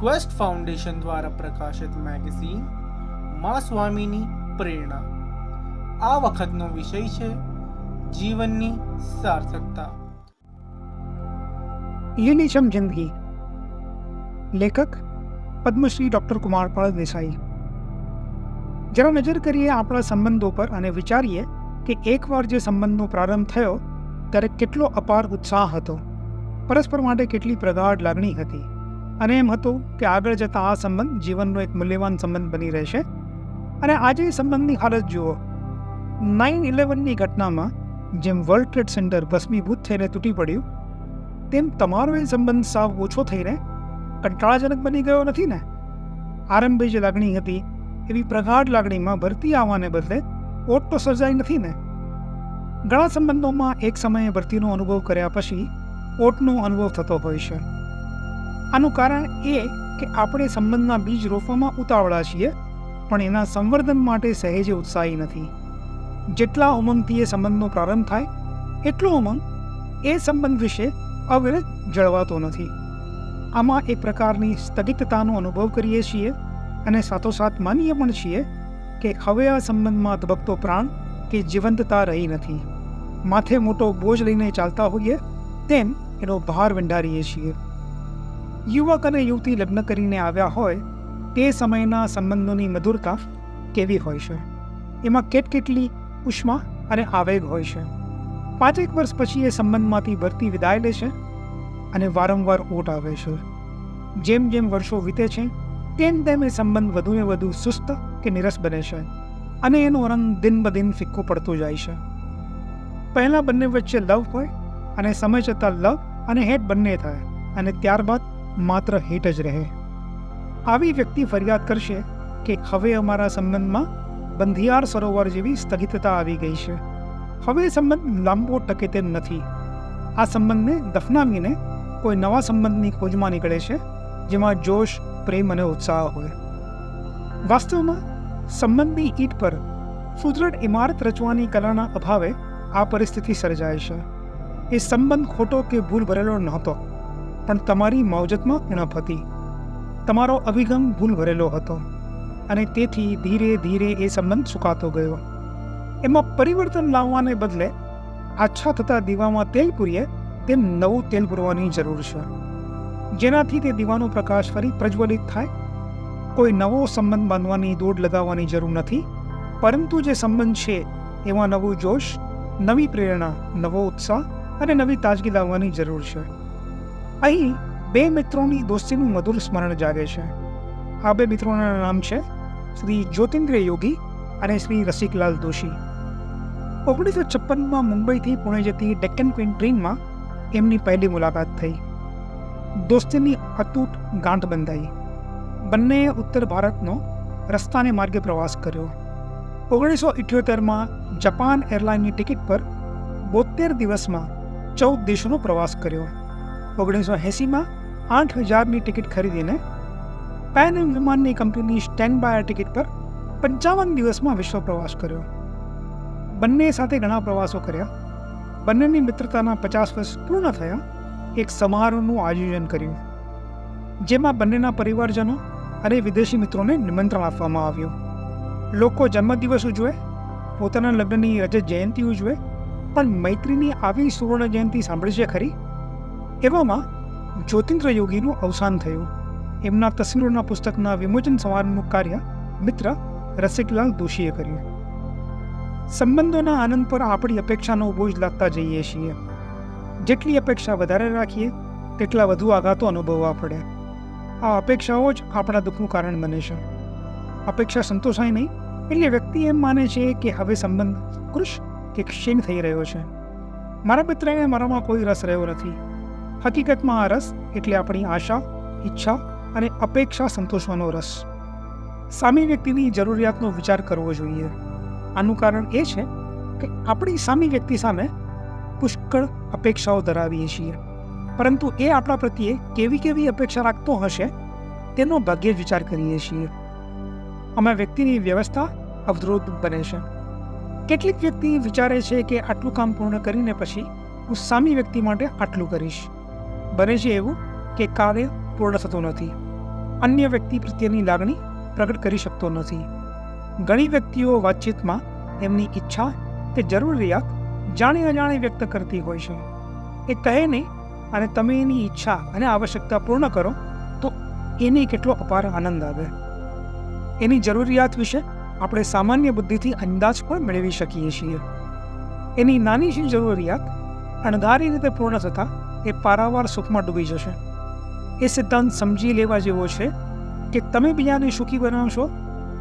Quest foundation દ્વારા પ્રકાશિત magazine મા સ્વામીની પ્રેરણા. આ વખતનો વિષય છે જીવનની સાર્થકતા. લીલીછમ જિંદગી. લેખક પદ્મશ્રી ડૉક્ટર કુમારપાળ દેસાઈ. જરા નજર કરીએ આપણા સંબંધો પર અને વિચારીએ કે એકવાર જે સંબંધનો પ્રારંભ થયો, ત્યારે કેટલો અપાર ઉત્સાહ હતો. પરસ્પર માટે કેટલી પ્રગાઢ લાગણી હતી. અને એમ હતું કે આગળ જતાં આ સંબંધ જીવનનો એક મૂલ્યવાન સંબંધ બની રહેશે. અને આજે સંબંધની હાલત જુઓ. નાઇન ઇલેવનની ઘટનામાં જેમ વર્લ્ડ ટ્રેડ સેન્ટર ભસ્મીભૂત થઈને તૂટી પડ્યું, તેમ તમારો એ સંબંધ સાવ ઓછો થઈને કંટાળાજનક બની ગયો નથી ને? આરંભે જે લાગણી હતી, એવી પ્રગાઢ લાગણીમાં ભરતી આવવાને બદલે ઓટ તો સર્જાઈ નથી ને? ઘણા સંબંધોમાં એક સમયે ભરતીનો અનુભવ કર્યા પછી ઓટનો અનુભવ થતો હોય છે. આનું કારણ એ કે આપણે સંબંધના બીજ રોપવામાં ઉતાવળા છીએ, પણ એના સંવર્ધન માટે સહેજે ઉત્સાહી નથી. જેટલા ઉમંગથી એ સંબંધનો પ્રારંભ થાય, એટલો ઉમંગ એ સંબંધ વિશે અવિરત જળવાતો નથી. આમાં એક પ્રકારની સ્થગિતતાનો અનુભવ કરીએ છીએ અને સાથોસાથ માનીએ પણ છીએ કે હવે આ સંબંધમાં ધબકતો પ્રાણ કે જીવંતતા રહી નથી. માથે મોટો બોજ લઈને ચાલતા હોઈએ તેમ એનો ભાર વિંડારીએ છીએ. યુવક અને યુવતી લગ્ન કરીને આવ્યા હોય, તે સમયના સંબંધોની મધુરતા કેવી હોય છે? એમાં કેટ કેટલી ઉષ્મા અને આવેગ હોય છે. પાંચેક વર્ષ પછી એ સંબંધમાંથી ભરતી વિદાય લે છે અને વારંવાર ઓટ આવે છે. જેમ જેમ વર્ષો વીતે છે, તેમ તેમ એ સંબંધ વધુને વધુ સુસ્ત કે નિરસ બને છે અને એનો રંગ દિન બ દિન ફિક્કો પડતો જાય છે. પહેલાં બંને વચ્ચે લવ હોય અને સમય જતાં લવ અને હેટ બંને થાય અને ત્યારબાદ માત્ર હેટ જ રહે. આવી વ્યક્તિ ફરિયાદ કરશે કે હવે અમારા સંબંધમાં બંધિયાર સરોવર જેવી સ્થગિતતા આવી ગઈ છે. હવે સંબંધ લાંબો ટકે તેમ નથી. આ સંબંધને દફનાવીને કોઈ નવા સંબંધની ખોજમાં નીકળે છે, જેમાં જોશ, પ્રેમ અને ઉત્સાહ હોય. વાસ્તવમાં સંબંધની ઈટ પર સુદૃઢ ઇમારત રચવાની કલાના અભાવે આ પરિસ્થિતિ સર્જાય છે. એ સંબંધ ખોટો કે ભૂલ ભરેલો નહોતો. પણ તમારી માવજતમાં ઉણપ હતી. તમારો અભિગમ ભૂલ ભરેલો હતો અને તેથી ધીરે ધીરે એ સંબંધ સુકાતો ગયો. એમાં પરિવર્તન લાવવાને બદલે આછા થતા દીવામાં તેલ પૂરીએ તેમ નવું તેલ પૂરવાની જરૂર છે. જેનાથી તે દીવાનો પ્રકાશ ફરી પ્રજ્વલિત થાય. કોઈ નવો સંબંધ બાંધવાની દોડ લગાવવાની જરૂર નથી, પરંતુ જે સંબંધ છે એમાં નવું જોશ, નવી પ્રેરણા, નવો ઉત્સાહ અને નવી તાજગી લાવવાની જરૂર છે. અહીં બે મિત્રોની દોસ્તીનું મધુર સ્મરણ જાગે છે. આ બે મિત્રોના નામ છે શ્રી જ્યોતિન્દ્ર યોગી અને શ્રી રસિકલાલ દોશી. ઓગણીસો છપ્પનમાં મુંબઈથી પુણે જતી ડેક્કન ક્વીન ટ્રેનમાં એમની પહેલી મુલાકાત થઈ. દોસ્તીની અતૂટ ગાંઠ બંધાઈ. બંનેએ ઉત્તર ભારતનો રસ્તાને માર્ગે પ્રવાસ કર્યો. ઓગણીસો ઇઠ્યોતેરમાં જપાન એરલાઇનની ટિકિટ પર બોતેર દિવસમાં ચૌદ દેશોનો પ્રવાસ કર્યો. ઓગણીસો એંસીમાં આઠ હજારની ટિકિટ ખરીદીને પેન એમ વિમાનની કંપનીની સ્ટેન્ડ બાય ટિકિટ પર પંચાવન દિવસમાં વિશ્વ પ્રવાસ કર્યો. બંને સાથે ઘણા પ્રવાસો કર્યા. બંનેની મિત્રતાના પચાસ વર્ષ પૂર્ણ થયા. એક સમારોહનું આયોજન કર્યું. જેમાં બંનેના પરિવારજનો અને વિદેશી મિત્રોને નિમંત્રણ આપવામાં આવ્યું. લોકો જન્મદિવસ ઉજવે, પોતાના લગ્નની રજત જયંતિ ઉજવે, પણ મૈત્રીની આવી સુવર્ણ જયંતિ સાંભળી છે ખરી? એવામાં જ્યોતિન્દ્ર યોગીનું અવસાન થયું. એમના તસવીરોના પુસ્તકના વિમોચન સમારંભનું કાર્ય મિત્ર રસિકલાલ દોશીએ કર્યું. સંબંધોના આનંદ પર આપણી અપેક્ષાનો બોજ લાગતા જઈએ છીએ. જેટલી અપેક્ષા વધારે રાખીએ, તેટલા વધુ આઘાતો અનુભવવા પડે. આ અપેક્ષાઓ જ આપણા દુઃખનું કારણ બને છે. અપેક્ષા સંતોષાય નહીં, એટલે વ્યક્તિ એમ માને છે કે હવે સંબંધ કૃષ કે ક્ષીણ થઈ રહ્યો છે. મારા મિત્રને મારામાં કોઈ રસ રહ્યો નથી. હકીકતમાં આ રસ એટલે આપણી આશા, ઈચ્છા અને અપેક્ષા સંતોષવાનો રસ. સામી વ્યક્તિની જરૂરિયાતનો વિચાર કરવો જોઈએ. આનું કારણ એ છે કે આપણી સામી વ્યક્તિ સામે પુષ્કળ અપેક્ષાઓ ધરાવીએ છીએ. પરંતુ એ આપણા પ્રત્યે કેવી કેવી અપેક્ષા રાખતો હશે તેનો ભાગ્યે જ વિચાર કરીએ છીએ. અમે વ્યક્તિની વ્યવસ્થા અવરોધ બને છે. કેટલીક વ્યક્તિ વિચારે છે કે આટલું કામ પૂર્ણ કરીને પછી હું સામી વ્યક્તિ માટે આટલું કરીશ. બને છે એવું કે કાર્ય પૂર્ણ થતું નથી. અન્ય વ્યક્તિ પ્રત્યેની લાગણી પ્રગટ કરી શકતો નથી. ઘણી વ્યક્તિઓ વાતચીતમાં એમની ઈચ્છા કે જરૂરિયાત જાણી અજાણે વ્યક્ત કરતી હોય છે. એ કહે નહીં અને તમે એની ઈચ્છા અને આવશ્યકતા પૂર્ણ કરો તો એને કેટલો અપાર આનંદ આવે. એની જરૂરિયાત વિશે આપણે સામાન્ય બુદ્ધિથી અંદાજ પણ મેળવી શકીએ છીએ. એની નાની શી જરૂરિયાત અણધારી રીતે પૂર્ણ થતાં એ પારાવાર સુખમાં ડૂબી જશે. એ સિદ્ધાંત સમજી લેવા જેવો છે કે તમે બીજાને સુખી બનાવશો,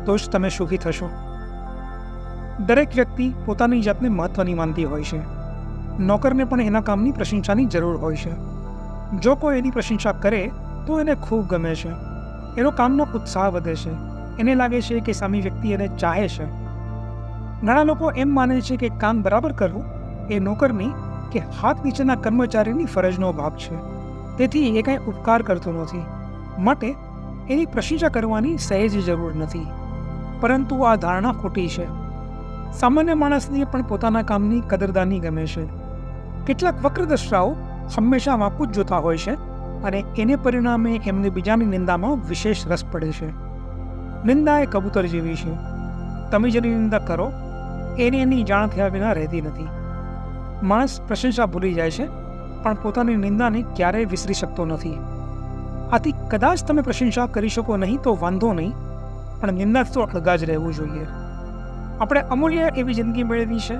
તો જ તમે સુખી થશો. દરેક વ્યક્તિ પોતાની જાતને મહત્વની માનતી હોય છે. નોકરને પણ એના કામની પ્રશંસાની જરૂર હોય છે. જો કોઈ એની પ્રશંસા કરે, તો એને ખૂબ ગમે છે. એનો કામનો ઉત્સાહ વધે છે. એને લાગે છે કે સામી વ્યક્તિ એને ચાહે છે. ઘણા લોકો એમ માને છે કે કામ બરાબર કરવું એ નોકરની કે હાથ નીચેના કર્મચારીની ફરજનો ભાગ છે. તેથી એ કાંઈ ઉપકાર કરતો નથી. માટે એની પ્રશંસા કરવાની સહેજ જરૂર નથી. પરંતુ આ ધારણા ખોટી છે. સામાન્ય માણસને પણ પોતાના કામની કદરદાની ગમે છે. કેટલાક વક્રદ્રષ્ટાઓ હંમેશા વાંકું જ જોતા હોય છે અને એને પરિણામે એમને બીજાની નિંદામાં વિશેષ રસ પડે છે. નિંદા એ કબૂતર જેવી છે. તમે જેની નિંદા કરો, એને એની જાણ થયા વિના રહેતી નથી. માણસ પ્રશંસા ભૂલી જાય છે, પણ પોતાની નિંદાને ક્યારેય વિસરી શકતો નથી. આથી કદાચ તમે પ્રશંસા કરી શકો નહીં તો વાંધો નહીં, પણ નિંદાથી તો અળગા જ રહેવું જોઈએ. આપણે અમૂલ્ય એવી જિંદગી મેળવી છે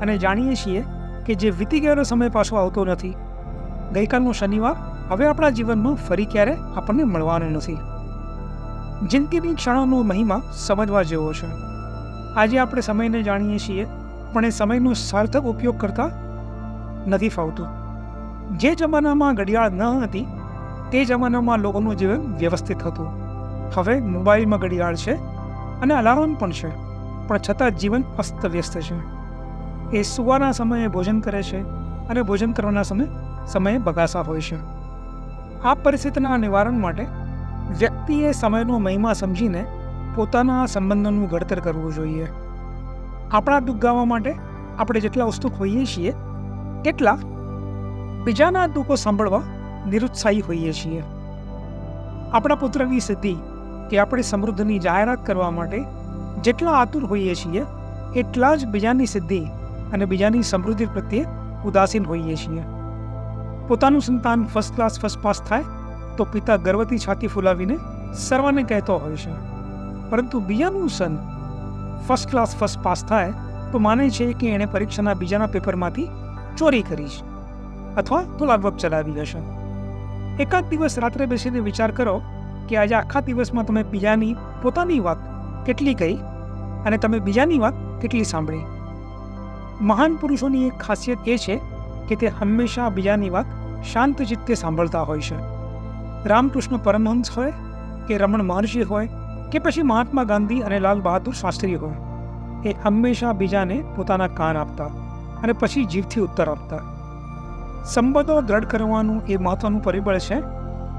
અને જાણીએ છીએ કે જે વીતી ગયેલો સમય પાછો આવતો નથી. ગઈકાલનો શનિવાર હવે આપણા જીવનમાં ફરી ક્યારે આપણને મળવાનો નથી. જિંદગીની ક્ષણોનો મહિમા સમજવા જેવો છે. આજે આપણે સમયને જાણીએ છીએ પણ એ સમયનો સાર્થક ઉપયોગ કરતા નથી ફાવતું. જે જમાનામાં ઘડિયાળ ન હતી, તે જમાનામાં લોકોનું જીવન વ્યવસ્થિત હતું. હવે મોબાઈલમાં ઘડિયાળ છે અને અલાર્મ પણ છે, પણ છતાં જીવન અસ્તવ્યસ્ત છે. એ સુવાના સમયે ભોજન કરે છે અને ભોજન કરવાના સમયે સમયે બગાસા હોય છે. આ પરિસ્થિતિના નિવારણ માટે વ્યક્તિએ સમયનો મહિમા સમજીને પોતાના સંબંધોનું ઘડતર કરવું જોઈએ. આપણા દુઃખ ગાવા માટે આપણે જેટલા ઉત્સુક હોઈએ છીએ, તેટલા બીજાના દુઃખો સાંભળવા નિરુત્સાહી હોઈએ છીએ. આપણા પુત્રની સિદ્ધિ કે આપણી સમૃદ્ધિની જાહેરાત કરવા માટે જેટલા આતુર હોઈએ છીએ, એટલા જ બીજાની સિદ્ધિ અને બીજાની સમૃદ્ધિ પ્રત્યે ઉદાસીન હોઈએ છીએ. પોતાનું સંતાન ફર્સ્ટ ક્લાસ ફર્સ્ટ પાસ થાય તો પિતા ગર્વથી છાતી ફૂલાવીને સર્વને કહેતો હોય છે. પરંતુ બીજાનું son first class first pass થાય, તો માને છે કે એણે પરીક્ષાના બીજાના પેપરમાંથી ચોરી કરી છે. અથવા લાગવગ ચલાવી હશે. એકાદ દિવસ રાત્રે બેસીને વિચાર કરો કે આજે આખા દિવસમાં તમે બીજાની પોતાની વાત કેટલી કહી અને તમે બીજાની વાત કેટલી સાંભળી. મહાન પુરુષોની એક ખાસિયત એ છે કે તે હંમેશા બીજાની વાત શાંત ચિત્તે સાંભળતા હોય છે. રામકૃષ્ણ પરમહંસ હોય કે રમણ મહર્ષિ હોય કે પછી મહાત્મા ગાંધી અને લાલ બહાદુર શાસ્ત્રી હોય. એ હંમેશા બીજાને પોતાના કાન આપતા અને પછી જીભથી ઉત્તર આપતા. સંબંધો દ્રઢ કરવાનું એ મહત્વનું પરિબળ છે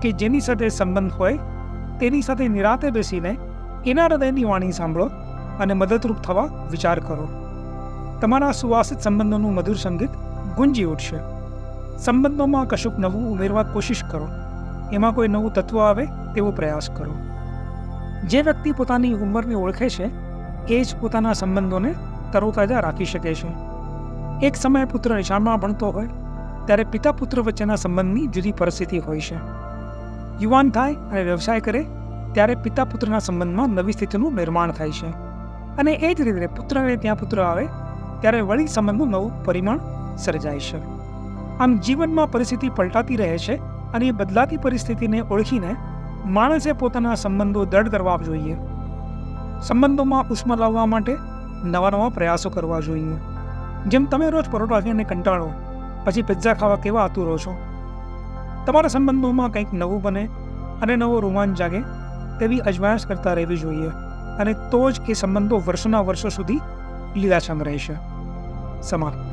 કે જેની સાથે સંબંધ હોય, તેની સાથે નિરાતે બેસીને એના હૃદયની વાણી સાંભળો અને મદદરૂપ થવા વિચાર કરો. તમારા સુવાસિત સંબંધોનું મધુર સંગીત ગુંજી ઉઠશે. સંબંધોમાં કશુંક નવું ઉમેરવા કોશિશ કરો. એમાં કોઈ નવું તત્વ આવે તેવો પ્રયાસ કરો. જે વ્યક્તિ પોતાની ઉંમરને ઓળખે છે, એ જ પોતાના સંબંધોને તરોતાજા રાખી શકે છે. એક સમયે પુત્ર નિશાળમાં ભણતો હોય, ત્યારે પિતા પુત્ર વચ્ચેના સંબંધની જુદી પરિસ્થિતિ હોય છે. યુવાન થાય અને વ્યવસાય કરે, ત્યારે પિતા પુત્રના સંબંધમાં નવી સ્થિતિનું નિર્માણ થાય છે. અને એ જ રીતે પુત્રને ત્યાં પુત્ર આવે, ત્યારે વળી સંબંધનું નવું પરિમાણ સર્જાય છે. આમ જીવનમાં પરિસ્થિતિ પલટાતી રહે છે અને એ બદલાતી પરિસ્થિતિને ઓળખીને માણસે પોતાના સંબંધો દઢ કરવા જોઈએ. સંબંધોમાં ઉષ્મા લાવવા માટે નવા નવા પ્રયાસો કરવા જોઈએ. જેમ તમે રોજ પરોઠા ખાઈને કંટાળો, પછી પિઝા ખાવા કેવા આતુરો છો? તમારા સંબંધોમાં કંઈક નવું બને અને નવો રોમાંચ જાગે તેવી અજમાયશ કરતા રહેવી જોઈએ અને તો જ એ સંબંધો વર્ષોના વર્ષો સુધી લીલાછમ રહેશે. સમાપ્ત.